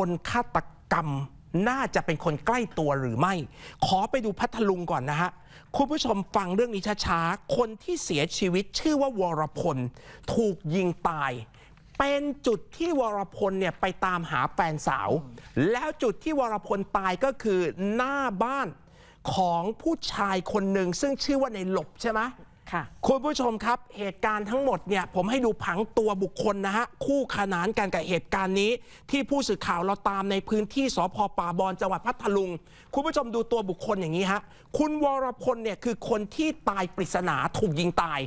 คนฆาตกรรมน่าจะเป็นคนใกล้ตัวหรือไม่ ขอไปดูพัทลุงก่อนนะฮะ คุณผู้ชมฟังเรื่องนี้ช้าๆ คนที่เสียชีวิตชื่อว่าวรพล ถูกยิงตาย เป็นจุดที่วรพลเนี่ยไปตามหาแฟนสาว แล้วจุดที่วรพลตายก็คือหน้าบ้านของผู้ชายคนหนึ่งซึ่งชื่อว่าในหลบใช่ไหม ค่ะคุณผู้ชมครับ เหตุการณ์ทั้งหมดเนี่ยผมให้ดูผังตัวบุคคลนะฮะ คู่ขนานกันกับเหตุการณ์นี้ ที่ผู้สื่อข่าวเราตามในพื้นที่สพป่าบอนจังหวัดพัทลุง คุณผู้ชมดูตัวบุคคลอย่างนี้ฮะ คุณวรพลเนี่ยคือคนที่ตายปริศนาถูกยิงตาย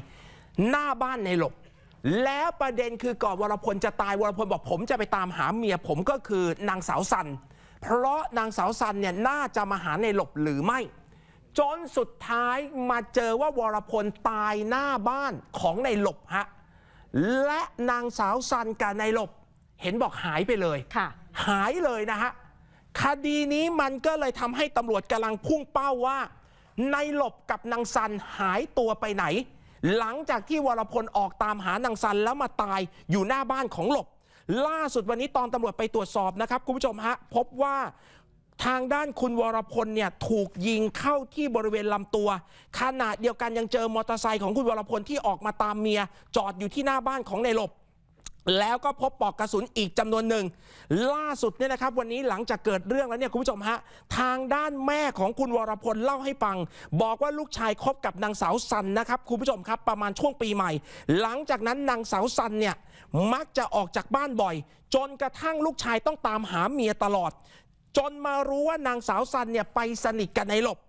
หน้าบ้านในหลบแล้วประเด็นคือก่อนวรพลจะตายวรพลบอกผมจะไปตามหาเมียผมก็คือนางสาวสัน เพราะนางสาวสันเนี่ยน่าจะมาหาในหลบหรือไม่ จนสุดท้ายมาเจอว่าวรพลตายหน้าบ้านของในหลบฮะและนางสาวซันกับในหลบ เห็นบอกหายไปเลยค่ะหายเลยนะฮะคดีนี้มันก็เลยทำให้ตำรวจกำลังพุ่งเป้าว่า ในหลบกับนางซันหายตัวไปไหน หลังจากที่วรพลออกตามหานางซันแล้วมาตายอยู่หน้าบ้านของหลบ ล่าสุดวันนี้ตอนตำรวจไปตรวจสอบนะครับ คุณผู้ชมฮะ พบว่า ทางด้านคุณวรพลเนี่ยถูกยิงเข้าที่บริเวณลำตัวขณะเดียวกันยังเจอมอเตอร์ไซค์ของคุณวรพลที่ออกมาตามเมีย จอดอยู่ที่หน้าบ้านของในหลบ แล้วก็พบปลอกกระสุนอีกจำนวนหนึ่ง ล่าสุดเนี่ยนะครับ วันนี้หลังจากเกิดเรื่องแล้วเนี่ยคุณผู้ชมฮะทางด้านแม่ของคุณวรพลเล่าให้ฟัง บอกว่าลูกชายคบกับนางสาวสันนะครับคุณผู้ชมครับประมาณช่วงปีใหม่ หลังจากนั้นนางสาวสันเนี่ยมักจะออกจากบ้านบ่อย จนกระทั่งลูกชายต้องตามหาเมียตลอด จนมารู้ว่านางสาวสันเนี่ยไปสนิทกันในหลบ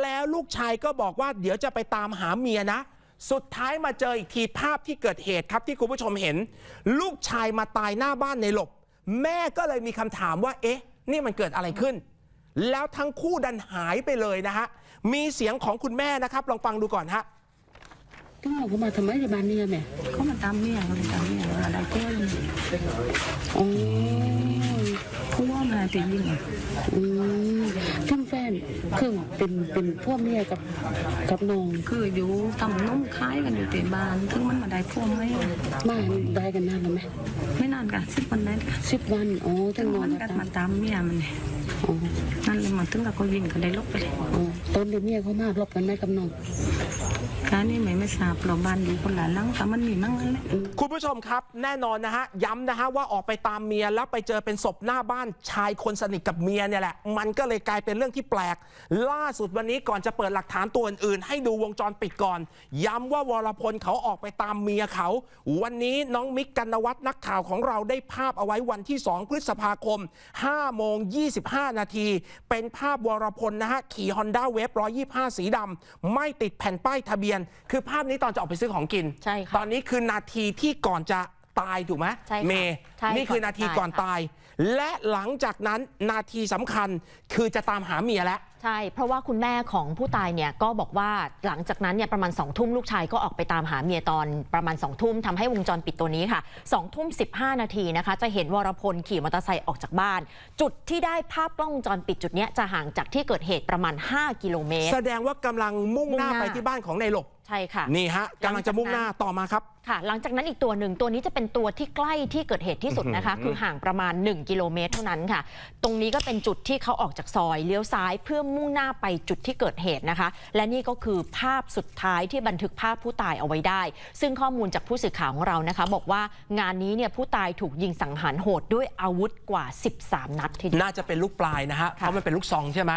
แล้วลูกชายก็บอกว่าเดี๋ยวจะไปตามหาเมียนะ สุดท้ายมาเจออีกทีภาพที่เกิดเหตุครับที่คุณผู้ชมเห็น ลูกชายมาตายหน้าบ้านในหลบ แม่ก็เลยมีคำถามว่า เอ๊ะ นี่มันเกิดอะไรขึ้น แล้วทั้งคู่ดันหายไปเลยนะฮะ มีเสียงของคุณแม่นะครับ ลองฟังดูก่อนฮะต้องเอเขามาทำไมในบ้านเนี่ยแม่เขามาตามเมียเขามาตามเมียอะไรเจ้าอ๋อ เขาว่ามาตียิงอะอืมทั้งแฟนคือเป็นเป็นพวกเมียกับกับน้อง คืออยู่ทำนุ่มคล้ายกันอยู่ที่บ้านถึงมันมาได้พวงไหมมาได้กันนานแล้วไหมไม่นานกันสิบวันนั้นค่ะสิบวันอ๋อถึทั้งงนอมันนกักันนมาตามเมียมันเนี่ยอ๋อนั่นเลยมาถึงกับเขายิงกันได้ลบไปเลยอ๋อตอนเดี๋ยวเมียเขามารบกันไหมกับน้อง การนี่ไม่ไม่ทราบเราบ้านอยู่คนละหลังแต่มันมีมั่งนั่นแหละคุณผู้ชมครับ แน่นอนนะฮะย้ำนะฮะว่าออกไปตามเมียแล้วไปเจอเป็นศพหน้าบ้านชายคนสนิทกับเมียเนี่ยแหละ มันก็เลยกลายเป็นเรื่องที่แปลก ล่าสุดวันนี้ก่อนจะเปิดหลักฐานตัวอื่นๆให้ดูวงจรปิดก่อน ย้ำว่าวรพลเขาออกไปตามเมียเขา วันนี้น้องมิกกันนวัฒน์นักข่าวของเราได้ภาพเอาไว้วันที่ 2 พฤษภาคม5โมง25 นาที เป็นภาพวรพลนะฮะขี่ฮอนด้าเวฟ125 สีดำไม่ติดแผ่นป้ายทะเบียน คือภาพนี้ตอนจะออกไปซื้อของกิน ใช่ค่ะตอนนี้คือนาทีที่ก่อนจะตายถูกไหมใช่ค่ะเมย์ใช่นี่คือนาทีก่อนก่อนตายตาย และหลังจากนั้นนาทีสำคัญคือจะตามหาเมียแล้ว ใช่ เพราะว่าคุณแม่ของผู้ตายเนี่ยก็บอกว่าหลังจากนั้นเนี่ยประมาณ2องทุ่มลูกชายก็ออกไปตามหาเมียตอนประมาณ2องทุ่มทำให้วงจรปิดตัวนี้ค่ะ2องทุ่มสินาทีนะคะ จะเห็นวรพลขี่มอเตอร์ไซค์ออกจากบ้าน จุดที่ได้ภาพกล้องวงจรปิดจุดเนี้ยจะห่างจากที่เกิดเหตุประมาณ 5 กิโลเมตร แสดงว่ากำลังมุ่งหน้ามุ่งหน้า ไปที่บ้านของนายหลบ ใช่ค่ะ นี่ฮะกำลังจะมุ่งหน้าต่อมาครับ ค่ะ หลังจากนั้นอีกตัวหนึ่งตัวนี้จะเป็นตัวที่ใกล้ที่เกิดเหตุที่สุดนะคะ คือห่างประมาณ 1 กิโลเมตรเท่านั้นค่ะ ตรงนี้ก็เป็นจุดที่เขาออกจากซอยเลี้ยวซ้ายเพื่อมุ่งหน้าไปจุดที่เกิดเหตุนะคะ และนี่ก็คือภาพสุดท้ายที่บันทึกภาพผู้ตายเอาไว้ได้ ซึ่งข้อมูลจากผู้สื่อข่าวของเรานะคะ บอกว่างานนี้เนี่ยผู้ตายถูกยิงสังหารโหดด้วยอาวุธกว่า 13 นัดทีเดียว น่าจะเป็นลูกปลายนะฮะเพราะมันเป็นลูกซองใช่ไหม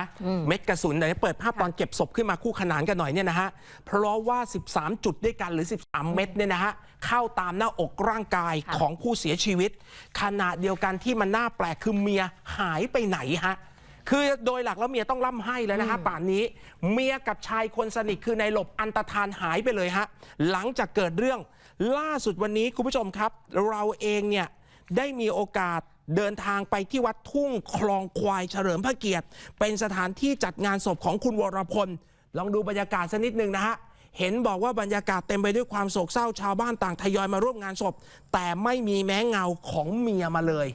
เม็ดกระสุนเดี๋ยวเปิดภาพตอนเก็บศพขึ้นมาคู่ขนานกันหน่อยเนี่ยนะฮะเพราะว่า13 จุดด้วยกันหรือ 13 เม็ดเนี่ยนะฮะเข้าตามหน้าอกร่างกายค่ะของผู้เสียชีวิต ขณะเดียวกันที่มันน่าแปลกคือเมียหายไปไหนฮะคือโดยหลักแล้วเมียต้องล่ำให้แล้วนะฮะป่านนี้ เมียกับชายคนสนิทคือนายหลบอันตรธานหายไปเลยฮะหลังจากเกิดเรื่องล่าสุดวันนี้คุณผู้ชมครับ เราเองเนี่ยได้มีโอกาสเดินทางไปที่วัดทุ่งคลองควายเฉลิมพระเกียรติ เป็นสถานที่จัดงานศพของคุณวรพล ลองดูบรรยากาศสักนิดหนึ่งนะฮะ เห็นบอกว่าบรรยากาศเต็มไปด้วยความโศกเศร้าชาวบ้านต่างทยอยมาร่วมงานศพ แต่ไม่มีแม้เงาของเมียมาเลย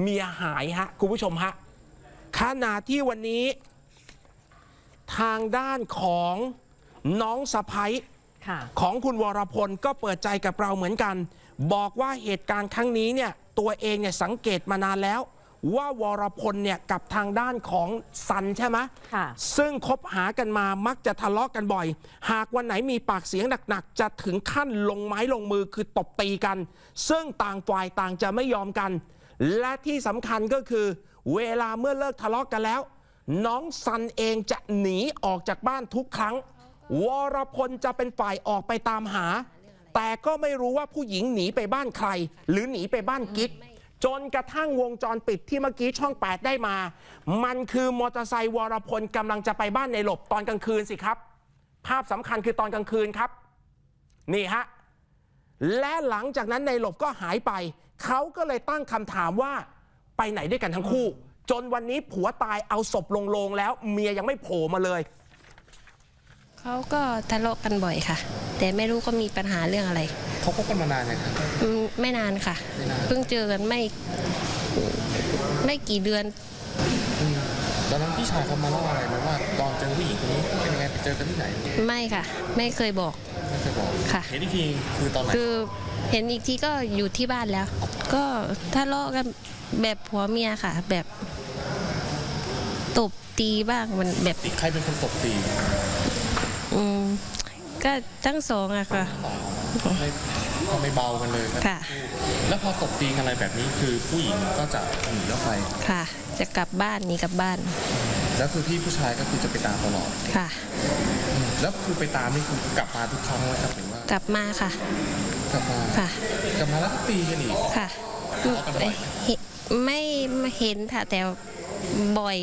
เมียหายฮะคุณผู้ชมฮะขณะที่วันนี้ ทางด้านของน้องสะพ้ยค่ะของคุณวรพลก็เปิดใจกับเราเหมือนกัน บอกว่าเหตุการณ์ครั้งนี้เนี่ยตัวเองเนี่ยสังเกตมานานแล้ว ว่าวรพลเนี่ยกับทางด้านของซันใช่ไหมค่ะซึ่งคบหากันมามักจะทะเลาะกันบ่อย หากวันไหนมีปากเสียงหนักๆ จะถึงขั้นลงไม้ลงมือคือตบตีกัน ซึ่งต่างฝ่ายต่างจะไม่ยอมกัน และที่สำคัญก็คือ เวลาเมื่อเลิกทะเลาะกันแล้ว น้องซันเองจะหนีออกจากบ้านทุกครั้ง วรพลจะเป็นฝ่ายออกไปตามหา แต่ก็ไม่รู้ว่าผู้หญิงหนีไปบ้านใคร หรือหนีไปบ้านกิ๊ก จนกระทั่งวงจรปิดที่เมื่อกี้ช่อง 8 ได้มา มันคือมอเตอร์ไซค์วรพลกำลังจะไปบ้านในหลบตอนกลางคืนสิครับ ภาพสำคัญคือตอนกลางคืนครับ นี่ฮะ และหลังจากนั้นในหลบก็หายไป เขาก็เลยตั้งคำถามว่าไปไหนด้วยกันทั้งคู่ จนวันนี้ผัวตายเอาศพลงโลงแล้วเมียยังไม่โผล่มาเลย เขาก็ทะเลาะกันบ่อยค่ะ แต่ไม่รู้ก็มีปัญหาเรื่องอะไร เขาคบกันมานานยังครับ อืมไม่นานค่ะไม่นานเพิ่งเจอกันไม่ไม่กี่เดือนตอนนั้นพี่ชายเขามาเล่าอะไรไหมว่าตอนเจอผู้หญิงคนนี้เป็นยังไงไปเจอกันที่ไหนไม่ค่ะ ไม่เคยบอก ไม่เคยบอกค่ะ เห็นอีกทีคือตอนไหนคือเห็นอีกทีก็อยู่ที่บ้านแล้ว ก็ทะเลาะกันแบบผัวเมียค่ะ แบบตบตีบ้างมันแบบใครเป็นคนตบตีอืมก็ทั้งสองอะค่ะไม่ ก็ไม่เบากันเลยนะค่ะ แล้วพอตบตีกันอะไรแบบนี้คือผู้หญิงก็จะหนีแล้วไปค่ะ จะกลับบ้านหนีกลับบ้าน แล้วคือพี่ผู้ชายก็คือจะไปตามตลอด ค่ะ แล้วคือไปตามนี่คือกลับมาทุกครั้งไหมครับหรือว่ากลับมาค่ะ กลับมาค่ะ กลับมาแล้วก็ตีกันอีก ค่ะทะเลาะกันบ่อยไหม เห็นไม่ไม่เห็นค่ะ แต่บ่อย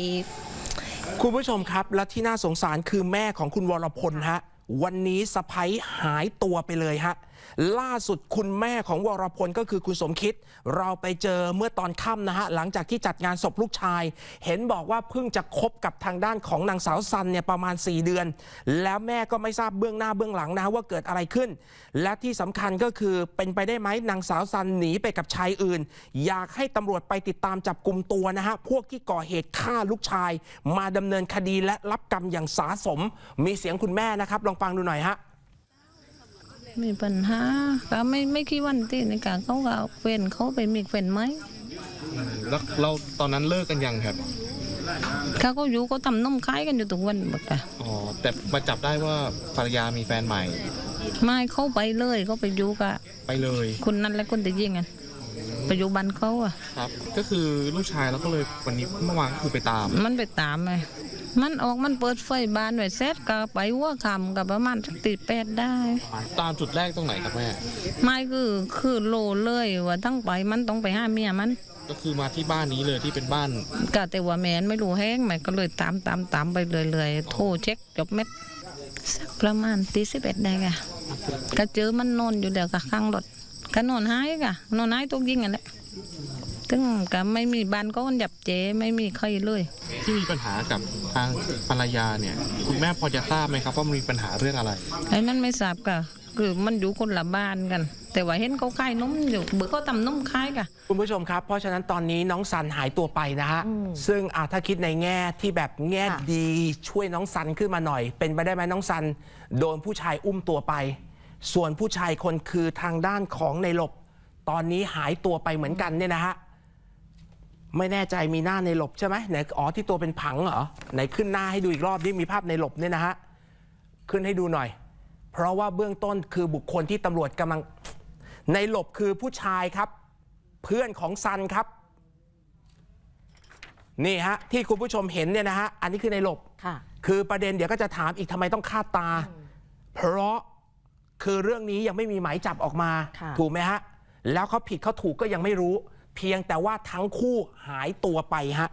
คุณผู้ชมครับ และที่น่าสงสารคือแม่ของคุณวรพลฮะ วันนี้สะพ้ยหายตัวไปเลยฮะ ล่าสุดคุณแม่ของวรพลก็คือคุณสมคิด เราไปเจอเมื่อตอนค่ำนะฮะหลังจากที่จัดงานศพลูกชาย เห็นบอกว่าเพิ่งจะคบกับทางด้านของนางสาวซันเนี่ยประมาณ 4 เดือน แล้วแม่ก็ไม่ทราบเบื้องหน้าเบื้องหลังนะว่าเกิดอะไรขึ้น และที่สำคัญก็คือเป็นไปได้ไหมนางสาวซันหนีไปกับชายอื่น อยากให้ตำรวจไปติดตามจับกลุ่มตัวนะฮะพวกที่ก่อเหตุฆ่าลูกชาย มาดำเนินคดีและรับกรรมอย่างสาสม มีเสียงคุณแม่นะครับลองฟังดูหน่อยฮะ มีปัญหาก็ไม่ไม่คิดวันที่ในการเขาก็เอาเฟนเขาไปมีเฟนไหมแล้วเราตอนนั้นเลิกกันยังครับเขาก็อยู่ก็ทำนมคล้ายกันอยู่ทุกวันหมดอะอ๋อแต่มาจับได้ว่าภรรยามีแฟนใหม่ ไม่เขาไปเลยเขาไปอยู่กับไปเลยคนนั้นและคนที่ยิงกันไปอยู่บ้านเขาอะครับ ก็คือลูกชายแล้วก็เลยวันนี้เมื่อวานก็คือไปตาม มันไปตามไง มันออกมันเปิดไฟบ้านไว้เสร็จก็ไปหัวคำกับประมาณสักตีแปดได้ ตามจุดแรกตรงไหนครับแม่ไม่คือคือโลเลยว่าตั้งไปมันต้องไปห้าเมียมัน ก็คือมาที่บ้านนี้เลยที่เป็นบ้านก็แต่ว่าแมนไม่รู้แห้งแม่ก็เลยตามตามตามไปเรื่อยๆโทรเช็คจบเม็ดสักประมาณตีสิบเอ็ดได้ค่ะก็เจอมันนอนอยู่เดี๋ยวกับข้างรถก็นอนหายค่ะนอนหายตกยิงกันแหละถึงก็ไม่มีบ้านก็หยับเจไม่มีใครเลย ที่มีปัญหากับ ทางภรรยาเนี่ย คุณแม่พอจะทราบไหมครับว่ามันมีปัญหาเรื่องอะไรไอ้นั่นไม่ทราบก็คือมันอยู่คนละบ้านกัน แต่ว่าเห็นเขาขายนมอยู่เบื่อเขาทำนมขายกะคุณผู้ชมครับ เพราะฉะนั้นตอนนี้น้องซันหายตัวไปนะฮะ ซึ่งอะถ้าคิดในแง่ที่แบบแง่ค่ะดี ช่วยน้องซันขึ้นมาหน่อย เป็นไปได้ไหมน้องซัน โดนผู้ชายอุ้มตัวไป ส่วนผู้ชายคนคือทางด้านของในหลบ ตอนนี้หายตัวไปเหมือนกันเนี่ยนะฮะ ไม่แน่ใจมีหน้าในหลบใช่ไหมไหนอ๋อที่ตัวเป็นผังเหรอไหนขึ้นหน้าให้ดูอีกรอบที่มีภาพในหลบเนี่ยนะฮะขึ้นให้ดูหน่อย เพราะว่าเบื้องต้นคือบุคคลที่ตำรวจกำลัง ในหลบคือผู้ชายครับ เพื่อนของซันครับ นี่ฮะที่คุณผู้ชมเห็นเนี่ยนะฮะอันนี้คือในหลบค่ะ คือประเด็นเดี๋ยวก็จะถามอีกทำไมต้องคาดตา เพราะคือเรื่องนี้ยังไม่มีหมายจับออกมา ค่ะ ถูกไหมฮะ แล้วเขาผิดเขาถูกก็ยังไม่รู้เพียงแต่ว่าทั้งคู่หายตัวไปฮะ